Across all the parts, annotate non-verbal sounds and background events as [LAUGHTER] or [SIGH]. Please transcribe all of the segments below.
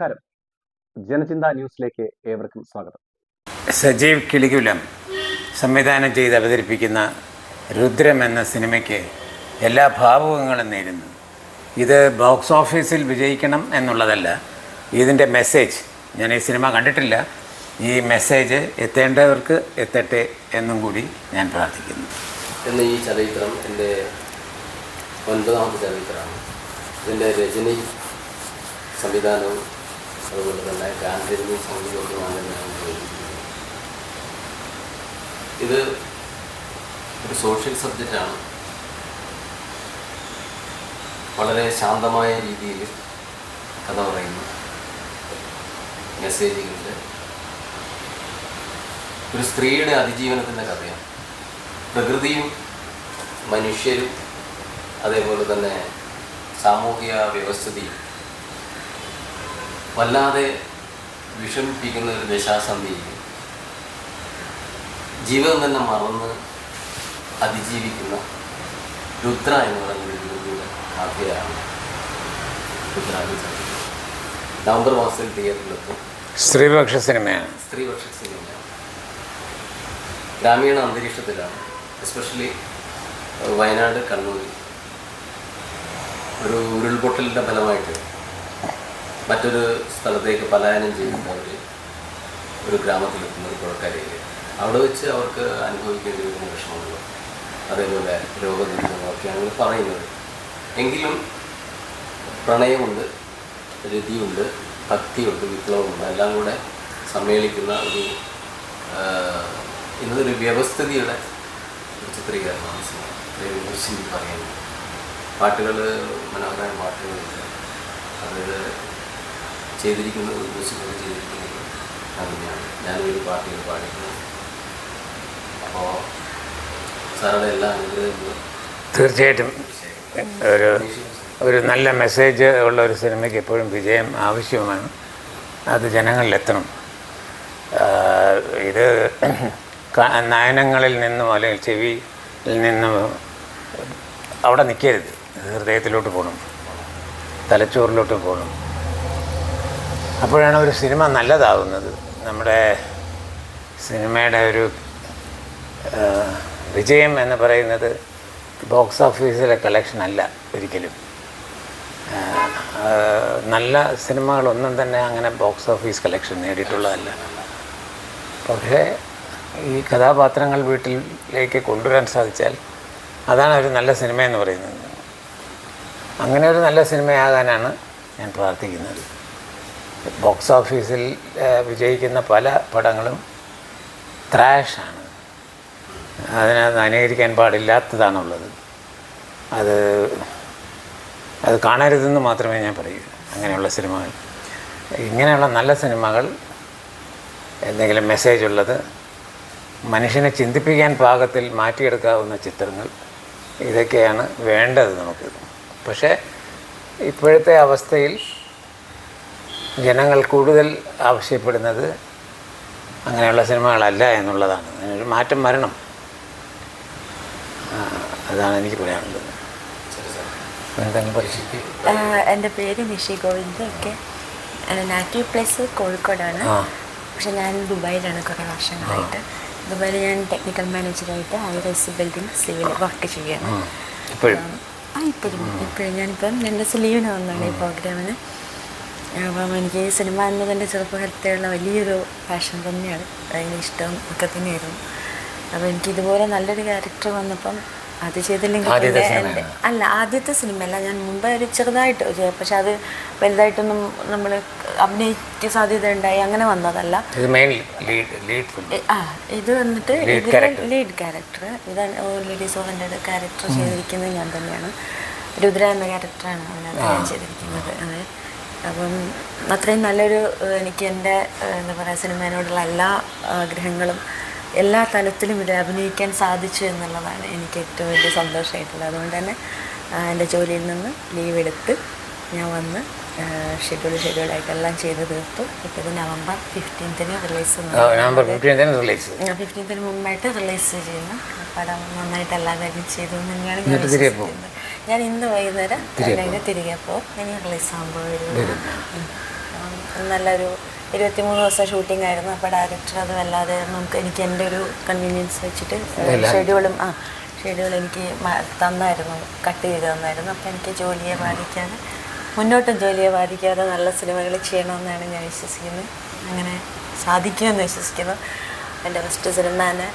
നമസ്കാരം. ജനചിന്ത ന്യൂസിലേക്ക് ഏവർക്കും സ്വാഗതം. സജീവ് കിളികുലം സംവിധാനം ചെയ്ത് അവതരിപ്പിക്കുന്ന രുദ്രം എന്ന സിനിമയ്ക്ക് എല്ലാ ഭാവുകങ്ങളും നേരുന്നു. ഇത് ബോക്സ് ഓഫീസിൽ വിജയിക്കണം എന്നുള്ളതല്ല ഇതിന്റെ മെസ്സേജ്. ഞാൻ ഈ സിനിമ കണ്ടിട്ടില്ല. ഈ മെസ്സേജ് എത്തേണ്ടവർക്ക് എത്തട്ടെ എന്നും കൂടി ഞാൻ പ്രാർത്ഥിക്കുന്നു. എന്ന ഈ ചലച്ചിത്രം എന്റെ ഒൻപതാമത്തെ ചലച്ചിത്രമാണ്. ഇതിന്റെ രചനയും സംവിധാനവും അതുപോലെ തന്നെ ഗാന്ധിജി ചെയ്തിരിക്കുന്നത് ഇത് ഒരു സോഷ്യൽ സബ്ജക്റ്റാണ് വളരെ ശാന്തമായ രീതിയിൽ കഥ പറയുന്നു. മെസ്സേജുകളുടെ ഒരു സ്ത്രീയുടെ അതിജീവനത്തിന്റെ കഥയാണ്. പ്രകൃതിയും മനുഷ്യരും അതേപോലെ തന്നെ സാമൂഹിക വ്യവസ്ഥിതിയും വല്ലാതെ വിഷമിപ്പിക്കുന്ന ഒരു ദശാസന്ധിയിൽ ജീവിതം തന്നെ മറന്ന് അതിജീവിക്കുന്ന രുദ്ര എന്ന് പറയുന്ന ഒരു യുവതിയുടെ കഥയാണ് രുദ്രാജി നവംബർ മാസത്തിൽ തിയേറ്ററിലെത്തും സ്ത്രീപക്ഷ സിനിമയാണ്. സ്ത്രീപക്ഷ സിനിമയാണ്. ഗ്രാമീണ അന്തരീക്ഷത്തിലാണ്. എസ്പെഷ്യലി വയനാട് കണ്ണൂർ ഒരു ഉരുൾപൊട്ടലിന്റെ ഫലമായിട്ട് മറ്റൊരു സ്ഥലത്തേക്ക് പലായനം ചെയ്യുന്നവർ ഒരു ഗ്രാമത്തിലെത്തുന്ന ഒരു പുഴക്കരയിൽ അവിടെ വെച്ച് അവർക്ക് അനുഭവിക്കേണ്ടി വരുന്ന വിഷമങ്ങളും അതേപോലെ രോഗദുരിതങ്ങളൊക്കെയാണ് പറയുന്നത്. എങ്കിലും പ്രണയമുണ്ട് രതിയുണ്ട് ഭക്തിയുണ്ട് വിപ്ലവമുണ്ട് എല്ലാം കൂടെ സമ്മേളിക്കുന്ന ഒരു ഇന്നതൊരു വ്യവസ്ഥിതിയുടെ ഒരു ചിത്രീകരണമാണ് സിനിമ. പറയുന്നത് പാട്ടുകൾ മനോഹരമായ പാട്ടുകളുണ്ട് അത് ചെയ്തിരിക്കുന്നത് ഉദ്ദേശിക്കുന്നത് ചെയ്തിരിക്കുന്നത് അങ്ങനെയാണ് ഞാനൊരു പാർട്ടിയിൽ പാടിക്കുന്നത് അപ്പോൾ സാറുടെ എല്ലാ അനുഗ്രഹങ്ങളും തീർച്ചയായിട്ടും. ഒരു ഒരു നല്ല മെസ്സേജ് ഉള്ള ഒരു സിനിമയ്ക്ക് എപ്പോഴും വിജയം ആവശ്യമാണ്. അത് ജനങ്ങളിലെത്തണം. ഇത് നയനങ്ങളിൽ നിന്നും അല്ലെങ്കിൽ ചെവിയിൽ നിന്നും അവിടെ നിൽക്കരുത്. ഹൃദയത്തിലോട്ട് പോകണം. തലച്ചോറിലോട്ട് പോകണം. അപ്പോഴാണ് ഒരു സിനിമ നല്ലതാവുന്നത്. നമ്മുടെ സിനിമയുടെ ഒരു വിജയം എന്ന് പറയുന്നത് ബോക്സ് ഓഫീസിലെ കളക്ഷൻ അല്ല ഒരിക്കലും. നല്ല സിനിമകളൊന്നും തന്നെ അങ്ങനെ ബോക്സ് ഓഫീസ് കളക്ഷൻ നേടിയിട്ടുള്ളതല്ല. പക്ഷേ ഈ കഥാപാത്രങ്ങൾ വീട്ടിലേക്ക് കൊണ്ടുവരാൻ സാധിച്ചാൽ അതാണ് ഒരു നല്ല സിനിമയെന്ന് പറയുന്നത്. അങ്ങനെ ഒരു നല്ല സിനിമയാകാനാണ് ഞാൻ പ്രാർത്ഥിക്കുന്നത്. ബോക്സ് ഓഫീസിൽ വിജയിക്കുന്ന പല പടങ്ങളും ത്രാഷാണ് അതിനകത്ത് അനുകരിക്കാൻ പാടില്ലാത്തതാണുള്ളത്. അത് അത് കാണരുതെന്ന് മാത്രമേ ഞാൻ പറയൂ. അങ്ങനെയുള്ള സിനിമകൾ. ഇങ്ങനെയുള്ള നല്ല സിനിമകൾ എന്തെങ്കിലും മെസ്സേജ് ഉള്ളത് മനുഷ്യനെ ചിന്തിപ്പിക്കാൻ പാകത്തിൽ മാറ്റിയെടുക്കാവുന്ന ചിത്രങ്ങൾ ഇതൊക്കെയാണ് വേണ്ടത് നമുക്ക്. പക്ഷേ ഇപ്പോഴത്തെ അവസ്ഥയിൽ ജനങ്ങൾ കൂടുതൽ ആവശ്യപ്പെടുന്നത് അങ്ങനെയുള്ള സിനിമകളല്ല എന്നുള്ളതാണ്. അതിനൊരു മാറ്റം വരണം. അതാണ് എനിക്ക് പറയാനുള്ളത്. എന്റെ പേര് നിഷി ഗോവിന്ദ് ഒക്കെ. നാറ്റീവ് പ്ലേസ് കോഴിക്കോടാണ്. പക്ഷെ ഞാൻ ദുബായിലാണ് കുറേ വർഷങ്ങളായിട്ട്. ദുബായിൽ ഞാൻ ടെക്നിക്കൽ മാനേജറായിട്ട് ഐറൈസി ബിൽഡിംഗ് സിവിൽ വർക്ക് ചെയ്യുകയാണ്. ഇപ്പോഴും? ആ ഇപ്പോഴും. ഇപ്പോഴും ഞാനിപ്പം എന്റെ ലീവിന് വന്നതാണ് ഈ പ്രോഗ്രാമിന്. അപ്പം എനിക്ക് സിനിമ എന്നതിന്റെ ചെറുപ്പകാലത്തെയുള്ള വലിയൊരു പാഷൻ തന്നെയാണ്. ഭയങ്കര ഇഷ്ടം ഒക്കെ തന്നെയായിരുന്നു. അപ്പോൾ എനിക്ക് ഇതുപോലെ നല്ലൊരു ക്യാരക്ടർ വന്നപ്പം അത് ചെയ്തില്ലെങ്കിൽ പിന്നെ എന്റെ അല്ല ആദ്യത്തെ സിനിമയല്ല. ഞാൻ മുമ്പ് ഒരു ചെറുതായിട്ട് ഒരു പക്ഷെ അത് വലുതായിട്ടൊന്നും നമ്മൾ അഭിനയിക്ക സാധ്യത ഉണ്ടായി അങ്ങനെ വന്നതല്ല. ആ ഇത് വന്നിട്ട്. ലീഡ് ക്യാരക്ടർ ഇത് ലേഡീസ് ഓറിയന്റഡ് ക്യാരക്ടർ ചെയ്തിരിക്കുന്നത് ഞാൻ തന്നെയാണ്. രുദ്ര എന്ന ക്യാരക്ടറാണ് അതിനകത്ത് ഞാൻ ചെയ്തിരിക്കുന്നത്. അതെ. അപ്പം അത്രയും നല്ലൊരു എനിക്ക് എന്റെ എന്താ പറയുക സിനിമേനോടുള്ള എല്ലാ ആഗ്രഹങ്ങളും എല്ലാ തലത്തിലും ഇത് അഭിനയിക്കാൻ സാധിച്ചു എന്നുള്ളതാണ് എനിക്ക് ഏറ്റവും വലിയ സന്തോഷമായിട്ടുള്ളത്. അതുകൊണ്ട് തന്നെ എന്റെ ജോലിയിൽ നിന്ന് ലീവ് എടുത്ത് ഞാൻ വന്ന് ഷെഡ്യൂൾ ഷെഡ്യൂളായിട്ട് എല്ലാം ചെയ്ത് തീർത്തു. ഇപ്പോൾ ഇത് നവംബർ ഫിഫ്റ്റീൻത്തിന് റിലീസ് നവംബർ ഫിഫ്റ്റീൻത്തിന് റിലീസ് ഫിഫ്റ്റീൻത്തിന് മുമ്പായിട്ട് റിലീസ് ചെയ്യുന്നു പടം നന്നായിട്ട് എല്ലാ കാര്യം ചെയ്തു തന്നെയാണ് ഞാൻ ഇന്ന് വൈകുന്നേരം അല്ലെങ്കിൽ തിരികെ പോകും ഇനി റിലീസ് ആകുമ്പോൾ. നല്ലൊരു ഇരുപത്തിമൂന്ന് ദിവസം ഷൂട്ടിംഗ് ആയിരുന്നു. അപ്പോൾ ഡയറക്ടർ അത് വല്ലാതെ നമുക്ക് എനിക്ക് എന്റെ ഒരു കൺവീനിയൻസ് വെച്ചിട്ട് ഷെഡ്യൂളും ആ ഷെഡ്യൂൾ എനിക്ക് തന്നായിരുന്നു. കട്ട് ചെയ്ത് തന്നായിരുന്നു. അപ്പോൾ എനിക്ക് ജോലിയെ ബാധിക്കാതെ മുന്നോട്ടും ജോലിയെ ബാധിക്കാതെ നല്ല സിനിമകൾ ചെയ്യണമെന്നാണ് ഞാൻ വിശ്വസിക്കുന്നത്. അങ്ങനെ സാധിക്കുമെന്ന് വിശ്വസിക്കുന്നു. എന്റെ ഫസ്റ്റ് സിനിമാനെ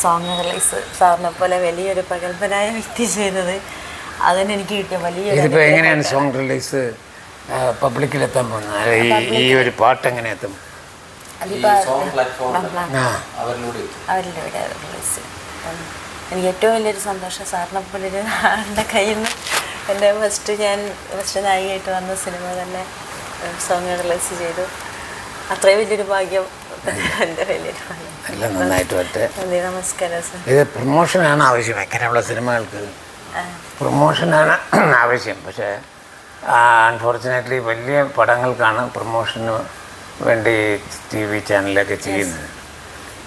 സോങ് റിലീസ് സാറിനെ പോലെ വലിയൊരു പ്രഗത്ഭനായ വ്യക്തി ചെയ്തത് അതിന് എനിക്ക് കിട്ടിയ വലിയൊരു ഇതിപ്പോൾ എങ്ങനെയാണ്. സോങ് റിലീസ് പബ്ലിക്കിലെത്താൻ പോകുന്നത്? ഈ ഈ ഒരു പാട്ട് എങ്ങനെ എത്തും? അവരിലൂടെ റിലീസ് എനിക്ക് ഏറ്റവും വലിയൊരു സന്തോഷം സാറിനെ പോലൊരു ആളുടെ കയ്യിൽ നിന്ന്. എന്റെ ഫസ്റ്റ് ഞാൻ ഫസ്റ്റ് നായികയായിട്ട് വന്ന സിനിമ തന്നെ സോങ് റിലീസ് ചെയ്തു. അത്രയും വലിയൊരു ഭാഗ്യം എന്റെ വലിയൊരു ഭാഗ്യം നന്നായിട്ട് നന്ദി നമസ്കാരം സാർ. ഇത് പ്രൊമോഷനാണ് ആവശ്യം. എങ്ങനെയുള്ള സിനിമകൾക്ക്? പ്രൊമോഷനാണ് [CLEARS THROAT] ആവശ്യം. പക്ഷേ അൺഫോർച്ചുനേറ്റ്ലി വലിയ പടങ്ങൾക്കാണ് പ്രൊമോഷന് വേണ്ടി ടി വി ചാനലൊക്കെ ചെയ്യുന്നത്.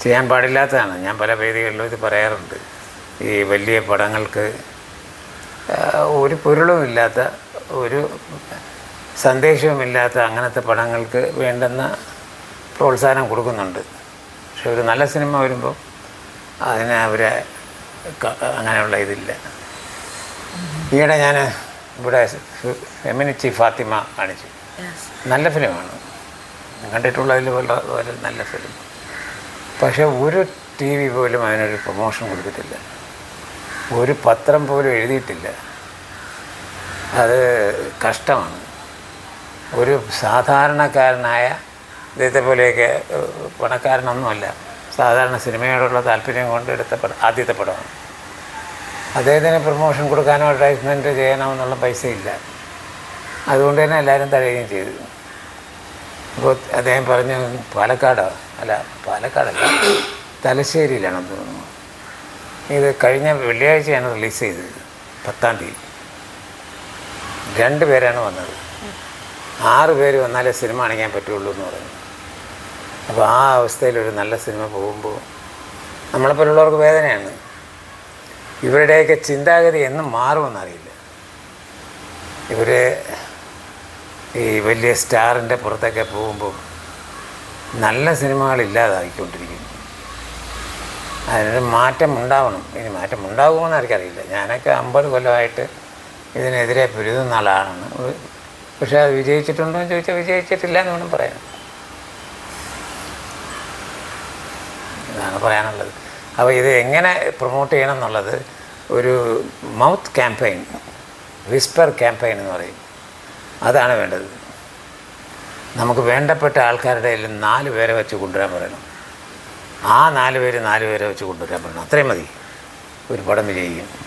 ചെയ്യാൻ പാടില്ലാത്തതാണ്. ഞാൻ പല വേദികളിലും ഇത് പറയാറുണ്ട്. ഈ വലിയ പടങ്ങൾക്ക് ഒരു പൊരുളും ഇല്ലാത്ത ഒരു സന്ദേശവുമില്ലാത്ത അങ്ങനത്തെ പടങ്ങൾക്ക് വേണ്ടുന്ന പ്രോത്സാഹനം കൊടുക്കുന്നുണ്ട്. പക്ഷെ ഒരു നല്ല സിനിമ വരുമ്പോൾ അതിനെ അവരെ അങ്ങനെയുള്ള ഇതില്ല. ഈയിടെ ഞാൻ ഇവിടെ ഫെമിനിറ്റി ഫാത്തിമ കാണിച്ചു. നല്ല ഫിലിമാണ്. കണ്ടിട്ടുള്ളതിൽ വളരെ നല്ല ഫിലിം. പക്ഷേ ഒരു ടി വി പോലും അതിനൊരു പ്രൊമോഷൻ കൊടുത്തിട്ടില്ല ഒരു പത്രം പോലും എഴുതിയിട്ടില്ല. അത് കഷ്ടമാണ്. ഒരു സാധാരണക്കാരനായ ഇദ്ദേഹത്തെ പോലെയൊക്കെ പണക്കാരനൊന്നുമല്ല. സാധാരണ സിനിമയോടുള്ള താല്പര്യം കൊണ്ട് എടുത്ത പടം ആദ്യത്തെ പടമാണ്. അദ്ദേഹത്തിന് പ്രൊമോഷൻ കൊടുക്കാനോ അഡ്വർടൈസ്മെന്റ് ചെയ്യാനോ എന്നുള്ള പൈസയില്ല. അതുകൊണ്ട് തന്നെ എല്ലാവരും തടയുകയും ചെയ്തു. അപ്പോൾ അദ്ദേഹം പറഞ്ഞു പാലക്കാടോ? അല്ല പാലക്കാടല്ല. തലശ്ശേരിയിലാണെന്ന് തോന്നുന്നു. ഇത് കഴിഞ്ഞ വെള്ളിയാഴ്ചയാണ് റിലീസ് ചെയ്തത് പത്താം തീയതി. രണ്ട് പേരാണ് വന്നത്. ആറ് പേര് വന്നാലേ സിനിമ അണിയാൻ പറ്റുള്ളൂ എന്ന് പറഞ്ഞു. അപ്പോൾ ആ അവസ്ഥയിൽ ഒരു നല്ല സിനിമ പോകുമ്പോൾ നമ്മളെപ്പോലുള്ളവർക്ക് വേദനയാണ്. ഇവരുടെയൊക്കെ ചിന്താഗതി എന്നും മാറുമെന്നറിയില്ല. ഇവർ ഈ വലിയ സ്റ്റാറിന്റെ പുറത്തൊക്കെ പോകുമ്പോൾ നല്ല സിനിമകൾ ഇല്ലാതായിക്കൊണ്ടിരിക്കുന്നു. അതിനൊരു മാറ്റം ഉണ്ടാവണം. ഇനി മാറ്റം ഉണ്ടാകുമെന്ന് എനിക്കറിയില്ല. ഞാനൊക്കെ അമ്പത് കൊല്ലമായിട്ട് ഇതിനെതിരെ പൊരുതുന്ന ആളാണ് പക്ഷേ അത് വിജയിച്ചിട്ടുണ്ടോ എന്ന് ചോദിച്ചാൽ വിജയിച്ചിട്ടില്ല എന്ന് വേണം പറയാൻ. ഇതാണ് പറയാനുള്ളത്. അപ്പോൾ ഇത് എങ്ങനെ പ്രൊമോട്ട് ചെയ്യണം എന്നുള്ളത് ഒരു മൗത്ത് ക്യാമ്പയിൻ വിസ്പർ ക്യാമ്പയിൻ എന്ന് പറയും. അതാണ് വേണ്ടത്. നമുക്ക് വേണ്ടപ്പെട്ട ആൾക്കാരുടെ കയ്യിൽ നാല് പേരെ വെച്ച് കൊണ്ടുവരാൻ പറയണം. ആ നാല് പേര് നാല് പേരെ വെച്ച് കൊണ്ടുവരാൻ പറയണം. അത്രയും മതി. ഒരു പടം വിജയിക്കും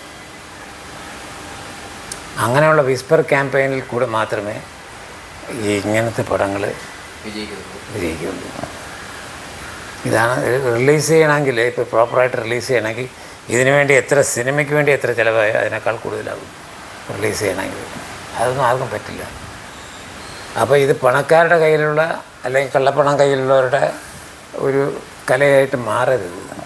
അങ്ങനെയുള്ള വിസ്പർ ക്യാമ്പയിനിൽ കൂടെ മാത്രമേ ഈ ഇങ്ങനത്തെ പടങ്ങൾ വിജയിക്കുന്നുള്ളൂ ഇതാണ് റിലീസ് ചെയ്യണമെങ്കിൽ ഇപ്പോൾ പ്രോപ്പറായിട്ട് റിലീസ് ചെയ്യണമെങ്കിൽ ഇതിനു വേണ്ടി എത്ര സിനിമയ്ക്ക് വേണ്ടി എത്ര ചിലവായോ അതിനേക്കാൾ കൂടുതലാകും. റിലീസ് ചെയ്യണമെങ്കിൽ. അതൊന്നും ആർക്കും പറ്റില്ല. അപ്പോൾ ഇത് പണക്കാരുടെ കയ്യിലുള്ള അല്ലെങ്കിൽ കള്ളപ്പണം കയ്യിലുള്ളവരുടെ ഒരു കലയായിട്ട് മാറരുത്.